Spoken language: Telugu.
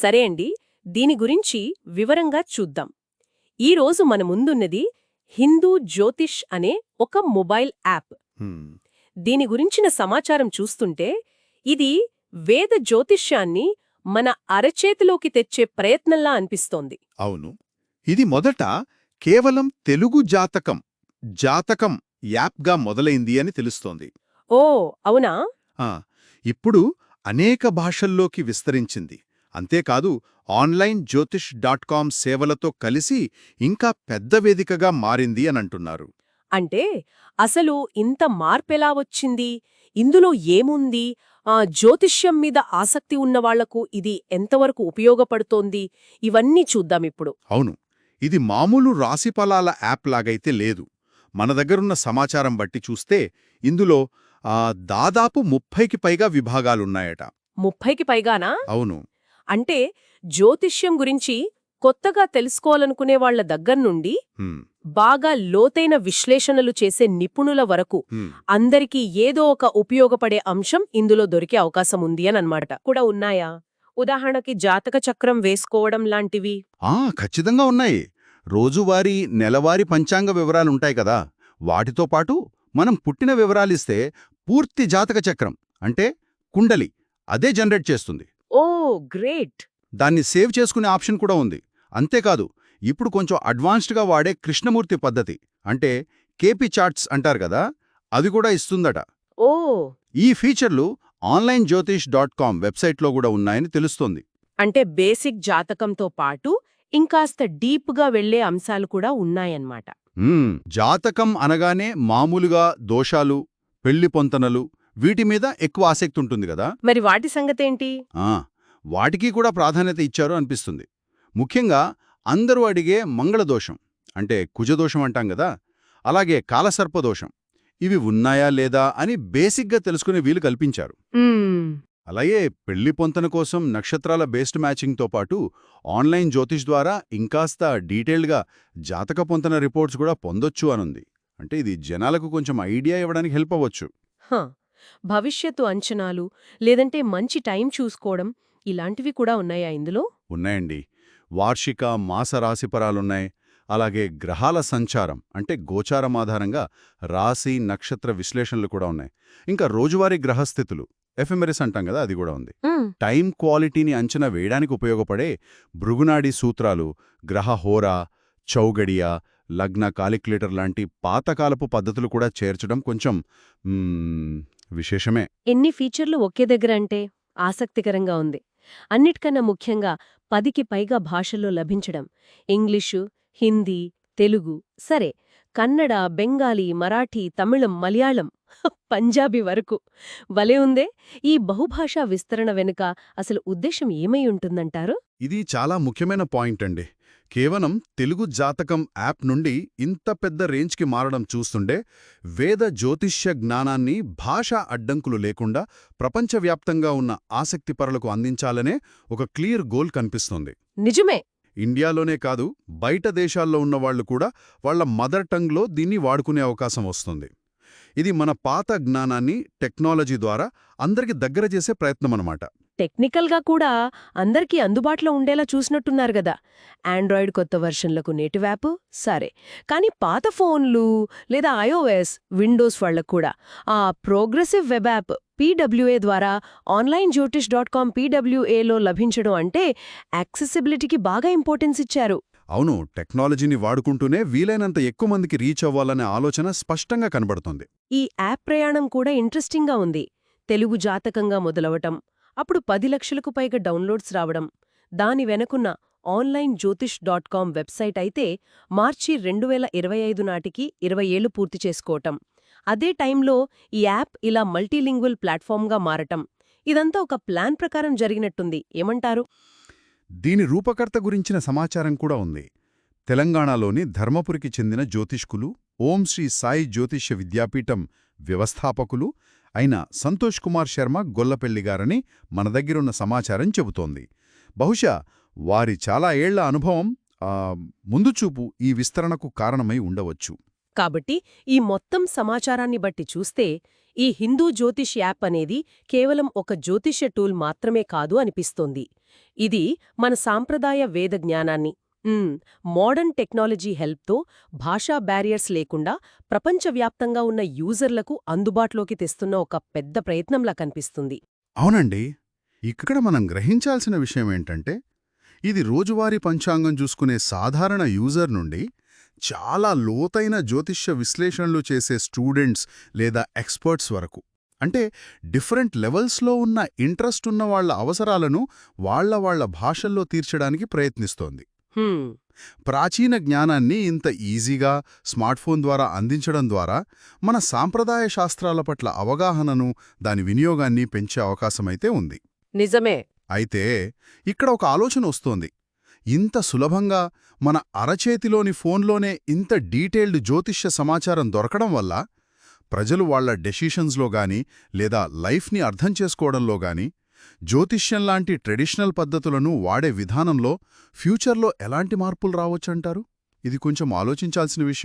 సరే అండి దీని గురించి వివరంగా చూద్దాం. ఈరోజు మన ముందున్నది హిందూ జ్యోతిష్ అనే ఒక మొబైల్ యాప్. దీని గురించిన సమాచారం చూస్తుంటే ఇది వేద జ్యోతిష్యాన్ని మన అరచేతిలోకి తెచ్చే ప్రయత్నంలా అనిపిస్తోంది. అవును. ఇది మొదట కేవలం తెలుగు జాతకం జాతకం యాప్గా మొదలైంది అని తెలుస్తోంది. ఓ అవునా? ఇప్పుడు అనేక భాషల్లోకి విస్తరించింది. అంతేకాదు ఆన్లైన్ జ్యోతిష్ డాట్ కామ్ సేవలతో కలిసి ఇంకా పెద్ద వేదికగా మారింది అని అంటున్నారు అంటే అసలు ఇంత మార్పెలా వచ్చింది? ఇందులో ఏముంది? ఆ జ్యోతిష్యం మీద ఆసక్తి ఉన్నవాళ్ళకు ఇది ఎంతవరకు ఉపయోగపడుతోంది? ఇవన్నీ చూద్దామిప్పుడు అవును. ఇది మామూలు రాశిఫలాల యాప్ లాగైతే లేదు. మన దగ్గరున్న సమాచారం బట్టి చూస్తే ఇందులో దాదాపు ముప్పైకి పైగా విభాగాలున్నాయట. ముప్పైకి పైగానా? అవును. అంటే జ్యోతిష్యం గురించి కొత్తగా తెలుసుకోవాలనుకునే వాళ్ళ దగ్గర్నుండి బాగా లోతైన విశ్లేషణలు చేసే నిపుణుల వరకు. అందరికీ ఏదో ఒక ఉపయోగపడే అంశం ఇందులో దొరికే అవకాశం ఉంది అని అన్నమాట. కూడా ఉన్నాయా? ఉదాహరణకి జాతక చక్రం వేసుకోవడం లాంటివి. ఆ ఖచ్చితంగా ఉన్నాయి. రోజువారీ నెలవారీ పంచాంగ వివరాలుంటాయి కదా. వాటితో పాటు మనం పుట్టిన వివరాలిస్తే పూర్తి జాతక చక్రం అంటే కుండలి అదే జనరేట్ చేస్తుంది. Oh great. దాన్ని సేవ్ చేసుకునే ఆప్షన్ కూడా ఉంది. అంతేకాదు ఇప్పుడు కొంచెం అడ్వాన్స్డ్గా వాడే కృష్ణమూర్తి పద్ధతి. అంటే కేపీ చార్ట్స్ అంటారు కదా అది కూడా ఇస్తుందట. ఓ. ఈ ఫీచర్లు ఆన్లైన్ జ్యోతిష్ డాట్ కామ్ వెబ్సైట్లో కూడా ఉన్నాయని తెలుస్తోంది. అంటే బేసిక్ జాతకంతో పాటు ఇంకాస్త డీప్గా వెళ్ళే అంశాలు కూడా ఉన్నాయన్నమాట. జాతకం అనగానే మామూలుగా దోషాలు పెళ్ళి పొంతనలు వీటి మీద ఎక్కువ ఆసక్తి ఉంటుంది కదా? మరి వాటి సంగతేంటి? ఆ, వాటికి కూడా ప్రాధాన్యత ఇచ్చారు అనిపిస్తుంది. ముఖ్యంగా అందరూ అడిగే మంగళదోషం అంటే కుజదోషం అంటాం కదా? అలాగే కాలసర్పదోషం ఇవి ఉన్నాయా లేదా అని బేసిక్గా తెలుసుకునే వీలు కల్పించారు. అలాగే పెళ్ళి పొంతన కోసం నక్షత్రాల బేస్డ్ మ్యాచింగ్తో పాటు ఆన్లైన్ జ్యోతిష్ ద్వారా ఇంకాస్త డీటెయిల్డ్గా జాతక పొంతన రిపోర్ట్స్ కూడా పొందొచ్చు అనుంది. అంటే ఇది జనాలకు కొంచెం ఐడియా ఇవ్వడానికి హెల్ప్ అవ్వచ్చు. భవిష్యత్తు అంచనాలు లేదంటే మంచి టైం చూసుకోవడం ఇలాంటివి కూడా ఉన్నాయా ఇందులో? ఉన్నాయండి. వార్షిక మాస రాశిఫలాలున్నాయి అలాగే గ్రహాల సంచారం అంటే గోచారం ఆధారంగా రాశి నక్షత్ర విశ్లేషణలు కూడా ఉన్నాయి. ఇంకా రోజువారీ గ్రహస్థితులు ఎఫెమెరిస్ అంటాం కదా అది కూడా ఉంది. టైం క్వాలిటీని అంచనా వేయడానికి ఉపయోగపడే భృగునాడి సూత్రాలు గ్రహ హోరా చౌగడియ లగ్న కాలిక్యులేటర్ లాంటి పాతకాలపు పద్ధతులు కూడా చేర్చడం కొంచెం విశేషమే. ఎన్ని ఫీచర్లు ఒకే దగ్గర అంటే ఆసక్తికరంగా ఉంది. అన్నిటికన్నా ముఖ్యంగా పదికి పైగా భాషల్లో లభించడం. ఇంగ్లీషు హిందీ తెలుగు సరే. కన్నడ బెంగాలీ మరాఠీ తమిళం మలయాళం పంజాబీ వరకు. భలే ఉందే! ఈ బహుభాషా విస్తరణ వెనుక అసలు ఉద్దేశం ఏమై ఉంటుందంటారు? ఇది చాలా ముఖ్యమైన పాయింట్ అండి. కేవలం తెలుగు జాతకం యాప్ నుండి ఇంత పెద్ద రేంజ్కి మారడం చూస్తుండే వేద జ్యోతిష్య జ్ఞానాన్ని భాషా అడ్డంకులు లేకుండా ప్రపంచవ్యాప్తంగా ఉన్న ఆసక్తిపరులకు అందించాలనే ఒక క్లియర్ గోల్ కనిపిస్తోంది. నిజమే. ఇండియాలోనే కాదు బయట దేశాల్లో ఉన్నవాళ్ళు కూడా వాళ్ళ మదర్ టంగ్లో దీన్ని వాడుకునే అవకాశం వస్తుంది. ఇది మన పాత జ్ఞానాన్ని టెక్నాలజీ ద్వారా అందరికి దగ్గర చేసే ప్రయత్నమన్నమాట. టెక్నికల్గా కూడా అందరికీ అందుబాటులో ఉండేలా చూసినట్టున్నారు గదా. ఆండ్రాయిడ్ కొత్త వర్షన్లకు నేటివ్ యాప్ సరే. కానీ పాత ఫోన్లు లేదా ఐఓఎస్ విండోస్ వాళ్ళకు కూడా ఆ ప్రోగ్రెసివ్ వెబ్ యాప్ పీడబ్ల్యూఏ ద్వారా ఆన్లైన్ జ్యోతిష్ డాట్ కామ్ పీడబ్ల్యూఏలో లభించడం అంటే యాక్సెసిబిలిటీకి బాగా ఇంపార్టెన్స్ ఇచ్చారు. అవును టెక్నాలజీని వాడుకుంటూనే వీలైనంత ఎక్కువ మందికి రీచ్ అవ్వాలనే ఆలోచన స్పష్టంగా కనబడుతోంది. ఈ యాప్ ప్రయాణం కూడా ఇంట్రెస్టింగ్గా ఉంది. తెలుగు జాతకంగా మొదలవటం అప్పుడు పది లక్షలకు పైగా డౌన్లోడ్స్ రావడం దాని వెనకున్న online Jyotish dot com website అయితే మార్చి రెండు వేల ఇరవై ఐదు నాటికి ఇరవై ఏళ్ళు పూర్తి చేసుకోవటం. అదే టైంలో ఈ యాప్ ఇలా మల్టీలింగ్వల్ ప్లాట్ఫామ్గా మారటం. ఇదంతా ఒక ప్లాన్ ప్రకారం జరిగినట్టుంది. ఏమంటారు? దీని రూపకర్త గురించిన సమాచారం కూడా ఉంది. తెలంగాణలోని ధర్మపురికి చెందిన జ్యోతిష్కులు ఓం శ్రీ సాయి జ్యోతిష్య విద్యాపీఠం వ్యవస్థాపకులు అయిన సంతోష్ కుమార్ శర్మ గొల్లపెళ్ళిగారని మన దగ్గరున్న సమాచారం చెబుతోంది. బహుశా వారి చాలా ఏళ్ళ అనుభవం ముందుచూపు ఈ విస్తరణకు కారణమై ఉండవచ్చు. కాబట్టి ఈ మొత్తం సమాచారాన్ని బట్టి చూస్తే ఈ హిందూ జ్యోతిష్ యాప్ అనేది కేవలం ఒక జ్యోతిష్య టూల్ మాత్రమే కాదు అనిపిస్తోంది. ఇది మన సాంప్రదాయ వేద జ్ఞానాన్ని మోడర్న్ టెక్నాలజీ హెల్ప్తో భాషా బ్యారియర్స్ లేకుండా ప్రపంచవ్యాప్తంగా ఉన్న యూజర్లకు అందుబాటులోకి తెస్తున్న ఒక పెద్ద ప్రయత్నంలా కనిపిస్తుంది. అవునండి. ఇక్కడ మనం గ్రహించాల్సిన విషయం ఏంటంటే ఇది రోజువారీ పంచాంగం చూసుకునే సాధారణ యూజర్ నుండి చాలా లోతైన జ్యోతిష్య విశ్లేషణలు చేసే స్టూడెంట్స్ లేదా ఎక్స్పర్ట్స్ వరకు. అంటే డిఫరెంట్ లెవెల్స్లో ఉన్న ఇంట్రెస్ట్ ఉన్న వాళ్ళ అవసరాలను వాళ్ళ వాళ్ళ భాషల్లో తీర్చడానికి ప్రయత్నిస్తోంది. ప్రాచీన జ్ఞానాన్ని ఇంత ఈజీగా స్మార్ట్ఫోన్ ద్వారా అందించడం ద్వారా మన సాంప్రదాయ శాస్త్రాల పట్ల అవగాహనను దాని వినియోగాన్ని పెంచే అవకాశమైతే ఉంది. నిజమే. అయితే ఇక్కడ ఒక ఆలోచన వస్తోంది. ఇంత సులభంగా మన అరచేతిలోని ఫోన్లోనే ఇంత డీటెయిల్డ్ జ్యోతిష్య సమాచారం దొరకడం వల్ల ప్రజలు వాళ్ళ డెసిషన్స్లో గాని లేదా లైఫ్ని అర్థం చేసుకోవడంలో గాని జ్యోతిష్యం లాంటి ట్రెడిషనల్ పద్ధతులను వాడే విధానంలో ఫ్యూచర్లో ఎలాంటి మార్పులు రావచ్చంటారు? ఇది కొంచెం ఆలోచించాల్సిన విషయం.